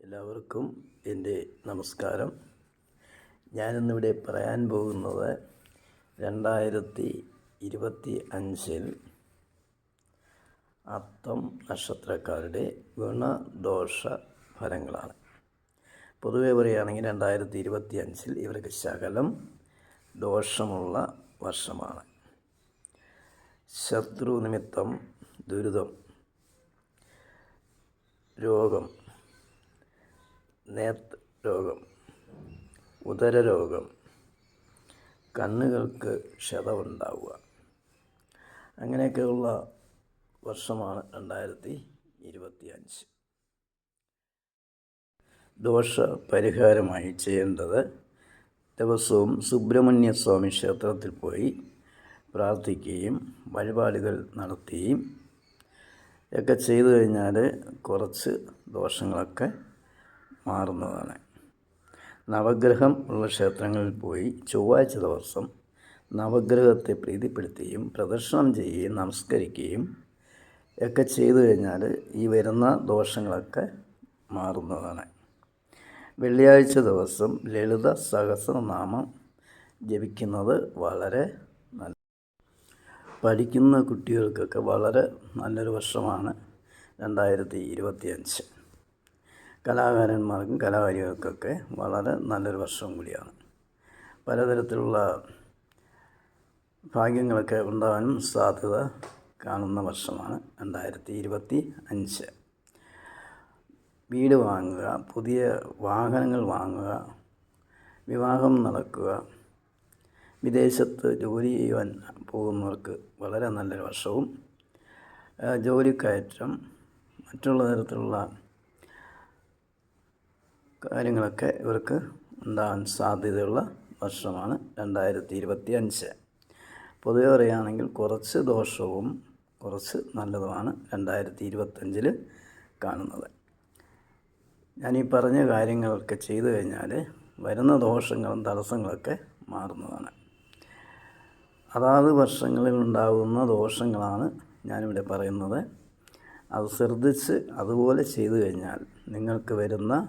എല്ലാവർക്കും എന്റെ നമസ്കാരം. ഞാനിന്നിവിടെ പറയാൻ പോകുന്നത് രണ്ടായിരത്തി ഇരുപത്തി അഞ്ചിൽ അത്തം നക്ഷത്രക്കാരുടെ ഗുണദോഷ ഫലങ്ങളാണ്. പൊതുവെ പറയുകയാണെങ്കിൽ രണ്ടായിരത്തി ഇരുപത്തി അഞ്ചിൽ ഇവർക്ക് ശകലം ദോഷമുള്ള വർഷമാണ്. ശത്രു നിമിത്തം ദുരിതം രോഗം നേത്ര രോഗം ഉദരരോഗം കണ്ണുകൾക്ക് ക്ഷതമുണ്ടാവുക. അങ്ങനെയൊക്കെയുള്ള വർഷമാണ് രണ്ടായിരത്തി ഇരുപത്തി അഞ്ച് ദോഷ പരിഹാരമായി ചെയ്യേണ്ടത് ദിവസവും സുബ്രഹ്മണ്യ സ്വാമി ക്ഷേത്രത്തിൽ പോയി പ്രാർത്ഥിക്കുകയും വഴിപാടുകൾ നടത്തുകയും ഒക്കെ ചെയ്തു കഴിഞ്ഞാൽ കുറച്ച് ദോഷങ്ങളൊക്കെ മാറുന്നതാണ്. നവഗ്രഹം ഉള്ള ക്ഷേത്രങ്ങളിൽ പോയി ചൊവ്വാഴ്ച ദിവസം നവഗ്രഹത്തെ പ്രീതിപ്പെടുത്തുകയും പ്രദർശനം ചെയ്യുകയും നമസ്കരിക്കുകയും ഒക്കെ ചെയ്തു കഴിഞ്ഞാൽ ഈ വരുന്ന ദോഷങ്ങളൊക്കെ മാറുന്നതാണ്. വെള്ളിയാഴ്ച ദിവസം ലളിത സഹസ്രനാമം ജപിക്കുന്നത് വളരെ നല്ല പഠിക്കുന്ന കുട്ടികൾക്കൊക്കെ വളരെ നല്ലൊരു വർഷമാണ് രണ്ടായിരത്തി ഇരുപത്തിയഞ്ച്. കലാകാരന്മാർക്കും കലാകാരികൾക്കൊക്കെ വളരെ നല്ലൊരു വർഷം കൂടിയാണ്. പലതരത്തിലുള്ള ഭാഗ്യങ്ങളൊക്കെ ഉണ്ടാകാനും സാധ്യത കാണുന്ന വർഷമാണ് രണ്ടായിരത്തി ഇരുപത്തി അഞ്ച് വീട് വാങ്ങുക പുതിയ വാഹനങ്ങൾ വാങ്ങുക വിവാഹം നടക്കുക വിദേശത്ത് ജോലി ചെയ്യുവാൻ പോകുന്നവർക്ക് വളരെ നല്ലൊരു വർഷവും ജോലിക്കയറ്റം മറ്റുള്ള തരത്തിലുള്ള കാര്യങ്ങളൊക്കെ ഇവർക്ക് ഉണ്ടാകാൻ സാധ്യതയുള്ള വർഷമാണ് രണ്ടായിരത്തി ഇരുപത്തി അഞ്ച് പൊതുവെ പറയുകയാണെങ്കിൽ കുറച്ച് ദോഷവും കുറച്ച് നല്ലതുമാണ് രണ്ടായിരത്തി ഇരുപത്തഞ്ചിൽ കാണുന്നത്. ഈ പറഞ്ഞ കാര്യങ്ങളൊക്കെ ചെയ്തു കഴിഞ്ഞാൽ വരുന്ന ദോഷങ്ങളും തടസ്സങ്ങളൊക്കെ മാറുന്നതാണ്. അതാത് വർഷങ്ങളിൽ ഉണ്ടാകുന്ന ദോഷങ്ങളാണ് ഞാനിവിടെ പറയുന്നത്. അത് ശ്രദ്ധിച്ച് അതുപോലെ ചെയ്തു കഴിഞ്ഞാൽ നിങ്ങൾക്ക് വരുന്ന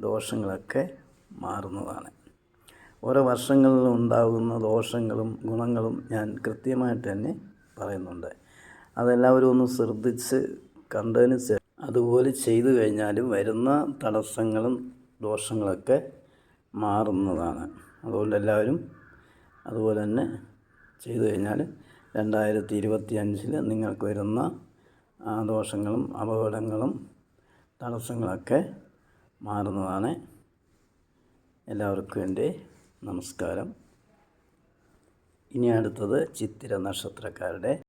ദോഷങ്ങളൊക്കെ മാറുന്നതാണ്. ഓരോ വർഷങ്ങളിലും ഉണ്ടാകുന്ന ദോഷങ്ങളും ഗുണങ്ങളും ഞാൻ കൃത്യമായിട്ട് തന്നെ പറയുന്നുണ്ട്. അതെല്ലാവരും ഒന്ന് ശ്രദ്ധിച്ച് കണ്ടതിന് അതുപോലെ ചെയ്തു കഴിഞ്ഞാലും വരുന്ന തടസ്സങ്ങളും ദോഷങ്ങളൊക്കെ മാറുന്നതാണ്. അതുകൊണ്ട് എല്ലാവരും അതുപോലെ തന്നെ ചെയ്തു കഴിഞ്ഞാൽ രണ്ടായിരത്തി ഇരുപത്തി അഞ്ചിൽ നിങ്ങൾക്ക് വരുന്ന ദോഷങ്ങളും അപകടങ്ങളും തടസ്സങ്ങളൊക്കെ മാറുന്നതാണ്. എല്ലാവർക്കും എന്റെ നമസ്കാരം. ഇനി അടുത്തത് ചിത്തിര നക്ഷത്രക്കാരുടെ